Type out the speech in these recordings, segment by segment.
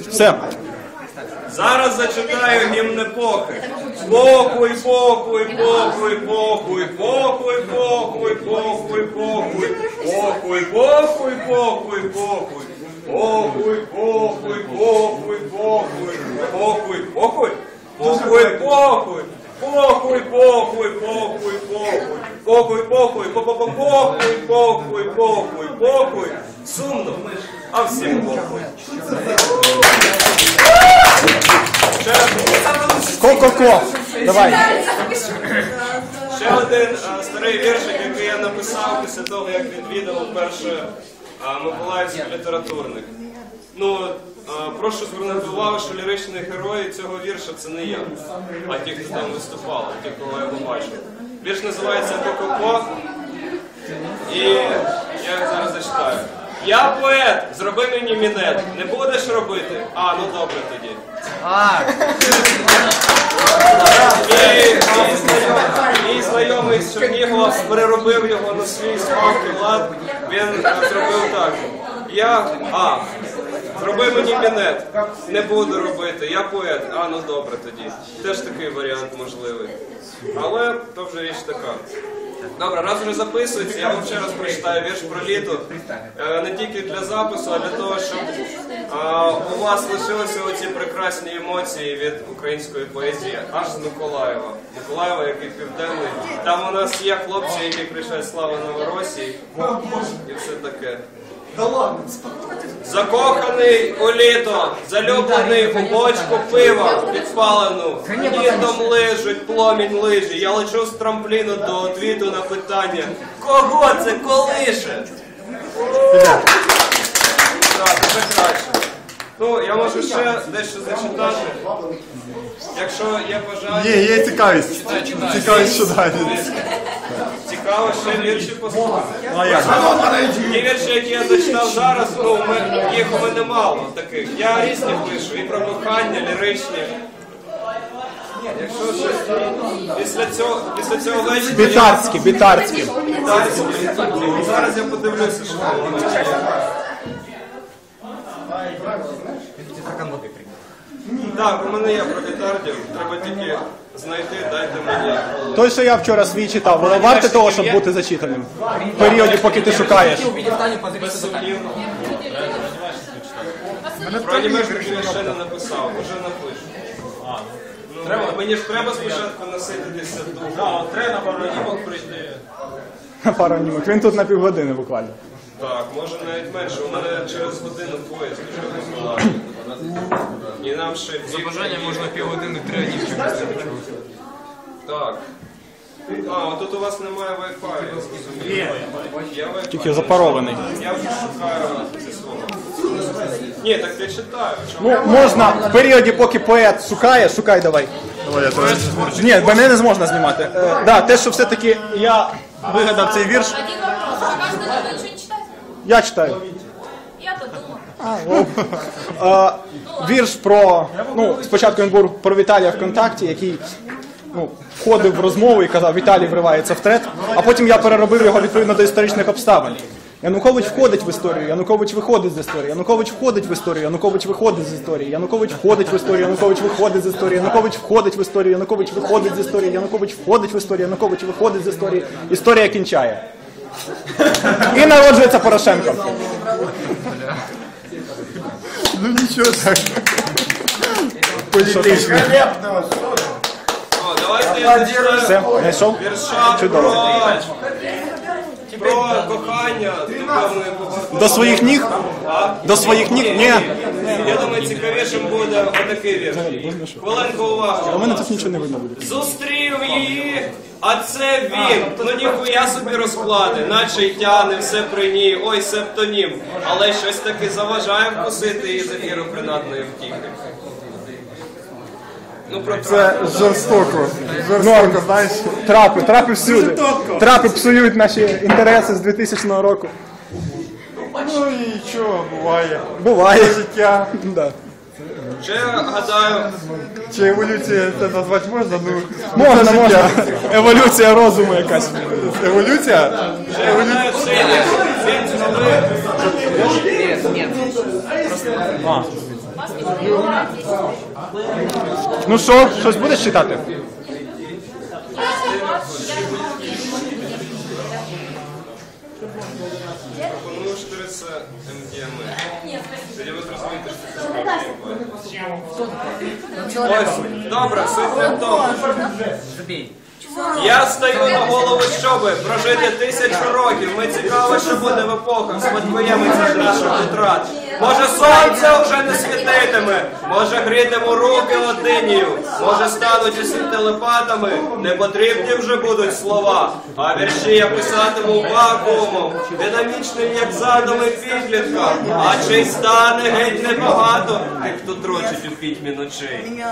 Все. Зараз зачитаю гімн епохи. Похуй, похуй, похуй, похуй, похуй, похуй, похуй, похуй, похуй, похуй, похуй, похуй. Похуй, похуй, похуй, похуй, похуй, похуй, похуй, похуй. Похуй, похуй, похуй, похуй, похуй, похуй, похуй, похуй, похуй, похуй. Сумно, а всім похуй. Раз. Давай. Ще один а, старий віршик, який я написав після того, як відвідав перше а, Миколаївський літературник. Ну, а, прошу звернути увагу, що ліричні герої цього вірша це не я, а ті, хто там виступали, ті, кого я побачив. Вірш називається Ко-ко-ко. І я зараз зачитаю. Я поет, зроби мені мінет. Не будеш робити? А, ну добре тоді. Мій знайомий- мій знайомий з Чернігова переробив його на свій смак і лад. Він е, зробив так. Я. А. Зроби мені мінет. Не буду робити. Я поет. А, ну добре тоді. Теж такий варіант можливий. Але то вже річ така. Добре, раз вже записується, я вам ще раз прочитаю вірш про літо. Е, Не тільки для запису, а для того, щоб а, у вас лишилися оці прекрасні емоції від української поезії аж з Миколаєва. Миколаєва, який південний. Там у нас є хлопці, які кричать Слава Новоросії і все таке. Закоханий у літо, залюблений у бочку пива підпалену. Літом лижуть пломінь лижі. Я лечу з трампліну до отвіту на питання. Кого це колише? Так, вже краще. Ну, я можу ще дещо зачитати. Якщо є бажання. Є, є цікавість. Цікавість, що далі. Цікаво ще вірші послухати. Ну, як? Ті вірші, які я зачитав зараз, ну, їх у мене мало таких. Я різні пишу, і про кохання, ліричні. Якщо щось після цього, після цього вечора... Бітарські, бітарські. Бітарські. Зараз я подивлюся, що. Так, у мене є про бітардів, треба тільки знайти, дайте мені. Той, що я вчора свій читав, воно варте того, щоб бути зачитаним. В періоді, поки ти шукаєш. Про анімешку я ще не написав, вже напишу. Ну, треба, мені ж треба спочатку насититися духом. Треба на паранімок прийти. Пару німок. Він тут на півгодини буквально. Так, може навіть менше. У мене через годину поїзд вже висилає. І нам ще За бажання можна півгодини три анімки Так. А, от тут у вас немає Wi-Fi, я зрозумів. Я Wi-Fi. Тільки запарований. Я вже шукаю зі свого. Ні, так я читаю. Чому? Ну, можна в періоді, поки поет шукає, шукай давай. Давай, я теж. Ні, мене не зможна знімати. Е, да, те, що все-таки я вигадав цей вірш, Один вопрос. Вы каждый день ничего не я думала. Е, вірш про. Ну, спочатку він був про Віталія ВКонтакті, який ну, входив в розмову і казав, Віталій вривається в трет, а потім я переробив його відповідно до історичних обставин. Янукович входить в історію, Янукович виходить з історії, Янукович входить в історію, Янукович виходить з історії, Янукович входить в історію, Янукович виходить з історії, Янукович входить в історію, Янукович виходить з історії, Янукович входить в історію, Янукович виходить з історії. Історія кінчає. І народжується Порошенко. Ну ничего так. Політично. О, давайте я зачитаю Все, знайшов? вірша Чудово. Про, кохання духовної погоди. До своїх ніг? До своїх ніг? Ні. Я думаю, цікавішим буде отакий вірш. Хвилинку А в мене тут нічого не видно буде. Зустрів її, а це він. Ну ніхуя собі розклади, наче й тяне все при ній, ой, септонім. Але щось таки заважає вкусити її за віру принадної втіхи. Ну, про Це жорстоко. Жорстоко, знаєш. Трапи, трапи всюди. Трапи псують наші інтереси з 2000 року. Ну і нічого, буває. Буває. Життя. Да. Ще гадаю, Чи еволюція це назвати можна? Ну, Можна, це можна. життя. Еволюція розуму якась. Еволюція? ще гадаю, це коли А, вас нічого не Ну що, щось будеш читати? Пропоную 400 МДМА. Тоді ви що це Ось, добре, суть не. Я стою на голову, щоби прожити тисячу років. Ми цікаво, що буде в епохах спадкоємиця наших утрат. Може сонце вже не світитиме, може грітиму руки латинію, може стануть усі телепатами, не потрібні вже будуть слова, а вірші я писатиму вакуумом, динамічним, як задуми підлітка, а чи й стане геть небагато? Тих, хто трочить у пітьмі ночей.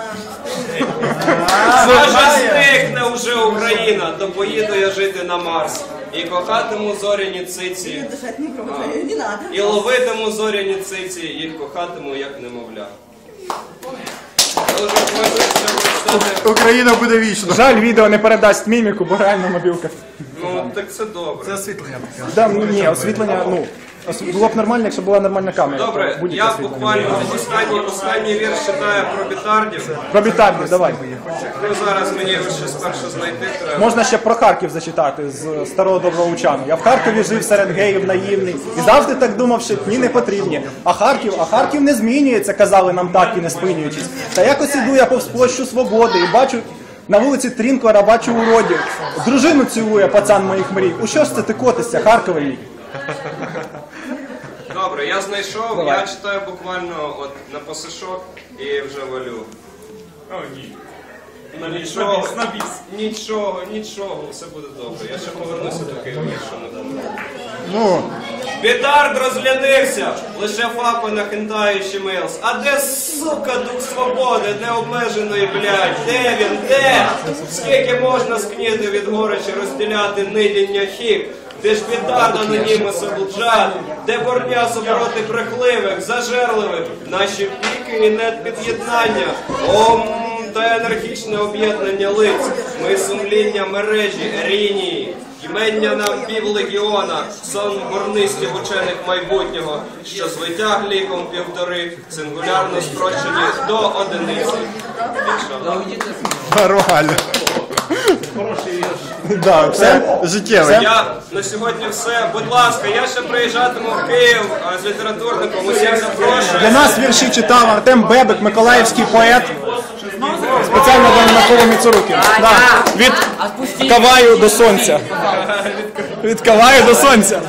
Може зникне вже Україна, то поїду я жити на Марс. І кохатиму зоряні циці, Дышать не не надо. і ловитиму зоряні циці, їх кохатиму як немовля. Дуже. Україна буде вічно. Жаль, відео не передасть міміку, бо реально мобілка. Ну так це добре. Це освітлення таке. Да, ну, ні, освітлення, ну, було б нормально, якщо була нормальна камера. Добре, я освітлення. буквально останній останній вірш читаю про бітардів. Про бітарді, давай. Ну зараз мені його ще спершу знайти треба. Можна ще про Харків зачитати з старого доброго учану. Я в Харкові жив серед геїв наївний і завжди так думав, що дні не потрібні. А Харків, а Харків не змінюється, казали нам так і не спинюючись. Та якось іду я повз площу свободи і бачу. На вулиці Трінклера бачу уродів. Дружину цілує пацан моїх мрій. У що ж це ти котишся, Харкове мій? Добре, я знайшов, я читаю буквально от на посишок і вже валю. О, ні. Нічого, нічого, нічого, все буде добре. Я ще повернуся до Києва, якщо не буде. Ну, Бітард розглянився, лише фапи на хентаючі милс. А де, сука, дух свободи, необмеженої, блядь? Де він? Де? Скільки можна скніти від горечі розділяти нидіння хік? Де ж бітард анонімус облджат? Де борня супроти брехливих, зажерливих? Наші піки і нет під'єднання. Ом та енергічне об'єднання лиць. Ми сумління мережі, рінії. Ймення нам півлегіона, сон горнистів учених майбутнього, що з витяг ліком півтори, сингулярно спрощені до одиниці. Більше. Нормально. Да, все? Я на сьогодні все. Будь ласка, я ще приїжджатиму в Київ а, з літературником. Усіх Для нас вірші читав Артем Бебик, миколаївський поет. Спеціально для Миколи Міцуруки. Да. Від Каваю до сонця. Від Каваю до сонця.